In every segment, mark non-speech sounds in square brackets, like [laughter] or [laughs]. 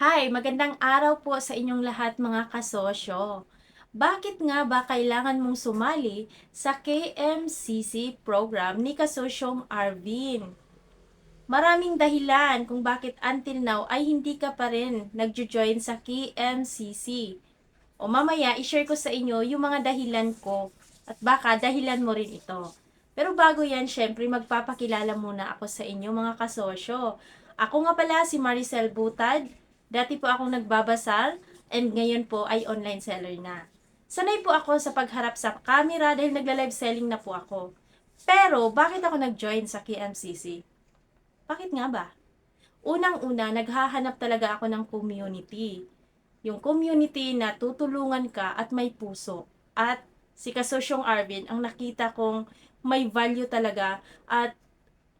Hi, magandang araw po sa inyong lahat mga kasosyo. Bakit nga ba kailangan mong sumali sa KMCC program ni Kasosyong Arvin? Maraming dahilan kung bakit until now ay hindi ka pa rin nagjo-join sa KMCC. O mamaya, i-share ko sa inyo yung mga dahilan ko at baka dahilan mo rin ito. Pero bago yan, syempre magpapakilala muna ako sa inyo mga kasosyo. Ako nga pala si Maricel Butad. Dati po akong nagbabasal and ngayon po ay online seller na. Sanay po ako sa pagharap sa camera dahil nagla-live selling na po ako. Pero bakit ako nag-join sa KMCC? Bakit nga ba? Unang-una, naghahanap talaga ako ng community. Yung community na tutulungan ka at may puso. At si Kasosyong Arvin, ang nakita kong may value talaga at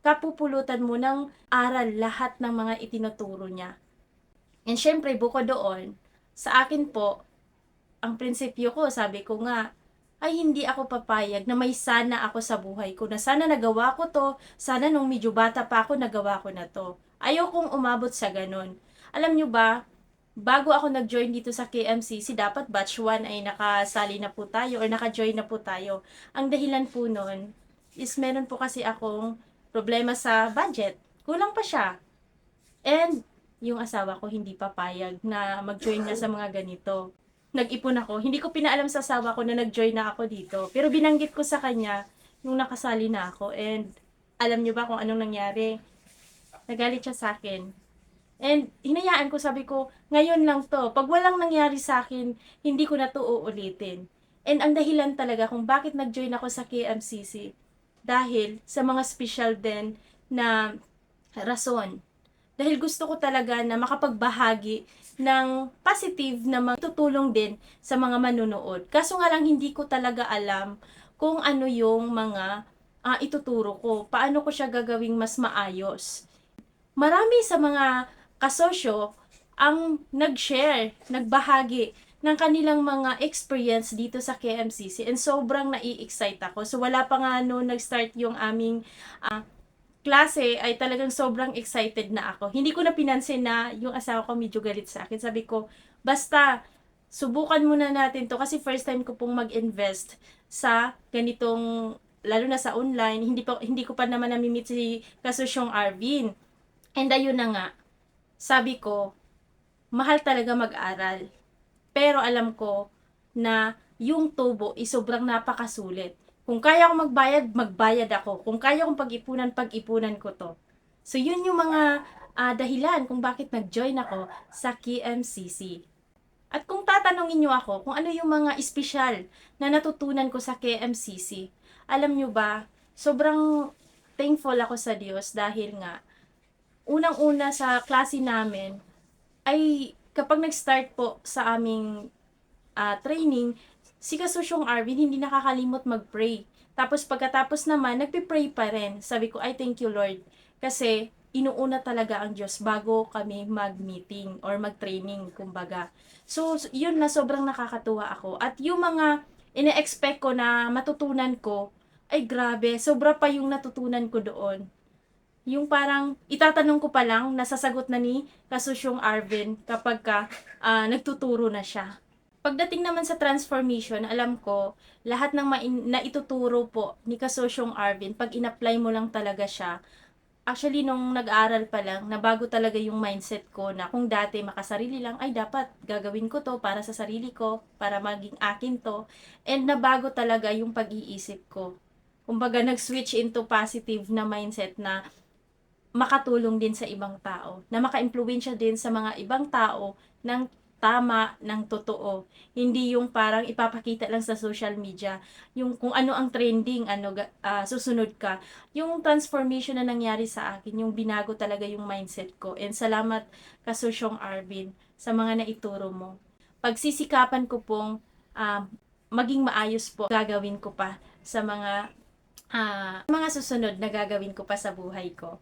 kapupulutan mo ng aral lahat ng mga itinuturo niya. And syempre, bukod doon, sa akin po, ang prinsipyo ko, sabi ko nga, ay hindi ako papayag na may sana ako sa buhay ko, na sana nagawa ko to, sana nung medyo bata pa ako, nagawa ko na to. Ayaw kong umabot sa ganun. Alam nyo ba, bago ako nag-join dito sa KMCC, dapat batch 1 ay nakasali na po tayo or naka-join na po tayo. Ang dahilan po nun is meron po kasi akong problema sa budget. Kulang pa siya. And yung asawa ko hindi papayag na mag-join na sa mga ganito. Nag-ipon ako. Hindi ko pinaalam sa asawa ko na nag-join na ako dito. Pero binanggit ko sa kanya nung nakasali na ako. And alam niyo ba kung anong nangyari? Nagalit siya sa akin. And hinayaan ko, sabi ko, ngayon lang to. Pag walang nangyari sa akin, hindi ko na to uulitin. And ang dahilan talaga kung bakit nag-join ako sa KMCC, dahil sa mga special din na rason. Dahil gusto ko talaga na makapagbahagi ng positive na matutulong din sa mga manunood. Kaso nga lang hindi ko talaga alam kung ano yung mga ah, ituturo ko. Paano ko siya gagawing mas maayos. Marami sa mga kasosyo ang nag-share, nagbahagi ng kanilang mga experience dito sa KMCC and sobrang nai-excite ako. So wala pa nga no nag-start yung aming ah, klase ay talagang sobrang excited na ako. Hindi ko na pinansin na yung asawa ko medyo galit sa akin. Sabi ko, basta subukan muna natin to kasi first time ko pong mag-invest sa ganitong lalo na sa online, hindi pa hindi ko pa naman namimit si Kasusyong Arvin. And ayun na nga, sabi ko, mahal talaga mag-aral. Pero alam ko na yung tubo is sobrang napakasulit. Kung kaya ko magbayad, magbayad ako. Kung kaya kong pag-ipunan, pag-ipunan ko to. So yun yung mga ah, dahilan kung bakit nag-join ako sa KMCC. At kung tatanungin nyo ako kung ano yung mga espesyal na natutunan ko sa KMCC, alam nyo ba, sobrang thankful ako sa Diyos dahil nga, unang-una sa klase namin, ay kapag nag-start po sa aming ah, training, si Kasusyong Arvin hindi nakakalimot mag-pray. Tapos pagkatapos naman, nagpe-pray pa rin. Sabi ko, I thank you Lord. Kasi inuuna talaga ang Diyos bago kami mag-meeting or mag-training, kumbaga. So, yun na sobrang nakakatuwa ako. At yung mga ine-expect ko na matutunan ko, ay grabe, sobra pa yung natutunan ko doon. Yung parang itatanong ko pa lang, nasasagot na ni Kasusyong Arvin kapag ka, ah, nagtuturo na siya. Pagdating naman sa transformation, alam ko, lahat ng na ituturo po ni Kasosyong Arvin, pag in-apply mo lang talaga siya, actually nung nag-aral pa lang, nabago talaga yung mindset ko na kung dati makasarili lang, ay dapat gagawin ko to para sa sarili ko, para maging akin to. And nabago talaga yung pag-iisip ko. Kumbaga, nag-switch into positive na mindset na makatulong din sa ibang tao, na maka-impluwensya din sa mga ibang tao ng tama, ng totoo. Hindi yung parang ipapakita lang sa social media, yung kung ano ang trending, ano ah, susunod ka. Yung transformation na nangyari sa akin, yung binago talaga yung mindset ko. And salamat Kasusyong Arvin sa mga naituro mo. Pagsisikapan ko pong ah, maging maayos po gagawin ko pa sa mga ah, mga susunod na gagawin ko pa sa buhay ko.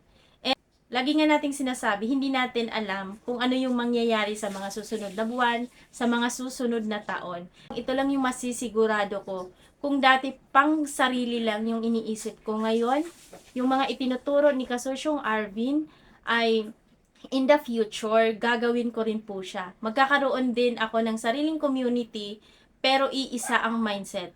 Lagi nga nating sinasabi, hindi natin alam kung ano yung mangyayari sa mga susunod na buwan, sa mga susunod na taon. Ito lang yung masisigurado ko. Kung dati pang sarili lang yung iniisip ko ngayon, yung mga itinuturo ni Kasosyong Arvin ay in the future, gagawin ko rin po siya. Magkakaroon din ako ng sariling community, pero iisa ang mindset.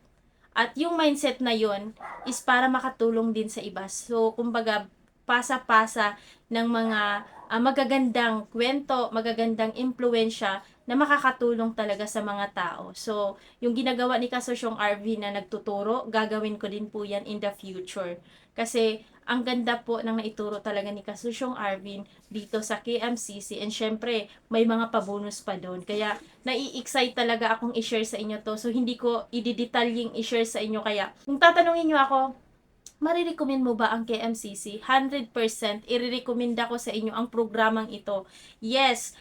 At yung mindset na yon is para makatulong din sa iba. So, kumbaga, pasa-pasa ng mga ah, magagandang kwento, magagandang impluensya na makakatulong talaga sa mga tao. So, yung ginagawa ni Kasosyong RV na nagtuturo, gagawin ko din po yan in the future. Kasi, ang ganda po ng naituro talaga ni Kasusyong Arvin dito sa KMCC and syempre may mga pabonus pa doon. Kaya nai-excite talaga akong i-share sa inyo to. So hindi ko i-detalying i-share sa inyo kaya kung tatanungin niyo ako, marirecommend mo ba ang KMCC? 100% i-recommend ako sa inyo ang programang ito. Yes,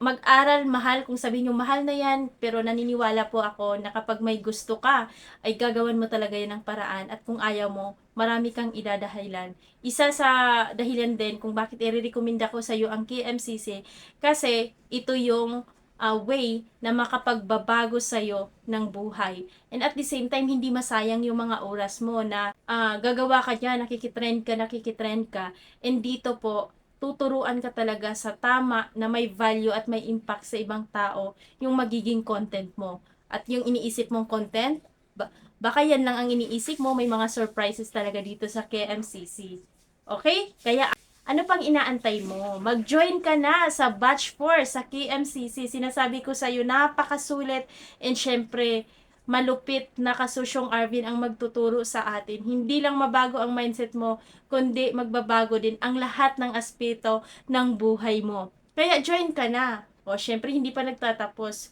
mag-aral mahal kung sabihin nyo mahal na yan pero naniniwala po ako na kapag may gusto ka ay gagawan mo talaga yan ng paraan at kung ayaw mo marami kang idadahilan isa sa dahilan din kung bakit i-recommend ako sa iyo ang KMCC kasi ito yung uh, way na makapagbabago sa iyo ng buhay and at the same time hindi masayang yung mga oras mo na ah, gagawa ka dyan nakikitrend ka nakikitrend ka and dito po tuturuan ka talaga sa tama na may value at may impact sa ibang tao yung magiging content mo. At yung iniisip mong content, ba- baka yan lang ang iniisip mo, may mga surprises talaga dito sa KMCC. Okay? Kaya ano pang inaantay mo? Mag-join ka na sa Batch 4 sa KMCC. Sinasabi ko sa iyo, napakasulit and syempre, malupit na kasusyong Arvin ang magtuturo sa atin. Hindi lang mabago ang mindset mo, kundi magbabago din ang lahat ng aspeto ng buhay mo. Kaya join ka na. O syempre hindi pa nagtatapos.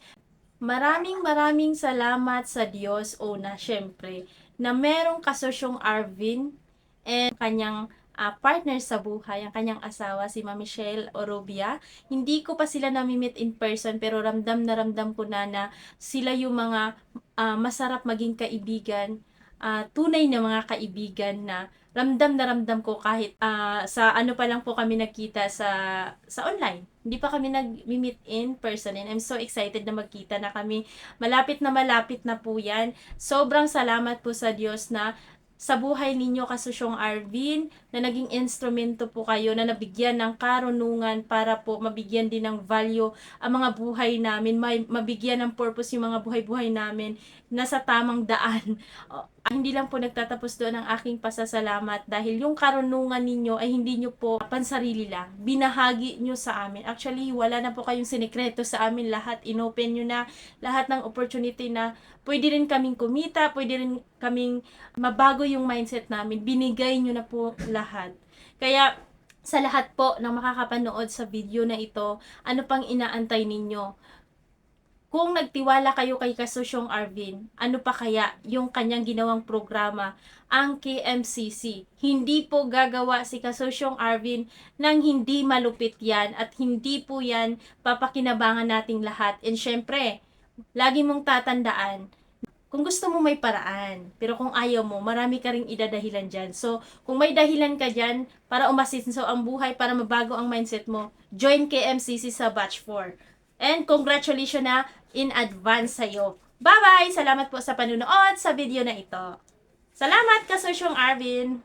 Maraming maraming salamat sa Diyos o na syempre na merong kasusyong Arvin and kanyang ah, partner sa buhay, ang kanyang asawa, si Ma Michelle Orobia. Hindi ko pa sila nami-meet in person pero ramdam na ramdam ko na na sila yung mga ah, masarap maging kaibigan, ah, tunay na mga kaibigan na ramdam na ramdam ko kahit ah, sa ano pa lang po kami nagkita sa sa online. Hindi pa kami nag-meet in person and I'm so excited na magkita na kami. Malapit na malapit na po yan. Sobrang salamat po sa Diyos na sa buhay ninyo kasusyong Arvin na naging instrumento po kayo na nabigyan ng karunungan para po mabigyan din ng value ang mga buhay namin, may, mabigyan ng purpose yung mga buhay-buhay namin na sa tamang daan. [laughs] O, hindi lang po nagtatapos doon ang aking pasasalamat dahil yung karunungan ninyo ay hindi nyo po pansarili lang. Binahagi nyo sa amin. Actually, wala na po kayong sinikreto sa amin lahat. Inopen nyo na lahat ng opportunity na pwede rin kaming kumita, pwede rin kaming mabago yung mindset namin. Binigay nyo na po lahat. Kaya, sa lahat po ng makakapanood sa video na ito, ano pang inaantay ninyo? Kung nagtiwala kayo kay Kasusyong Arvin, ano pa kaya yung kanyang ginawang programa, ang KMCC? Hindi po gagawa si Kasusyong Arvin nang hindi malupit yan at hindi po yan papakinabangan nating lahat. And syempre, lagi mong tatandaan, kung gusto mo may paraan, pero kung ayaw mo, marami ka ring idadahilan dyan. So, kung may dahilan ka dyan para umasinso ang buhay, para mabago ang mindset mo, join KMCC sa Batch 4. And congratulations na in advance sa'yo. Bye-bye! Salamat po sa panunood sa video na ito. Salamat, Kasosyong Arvin!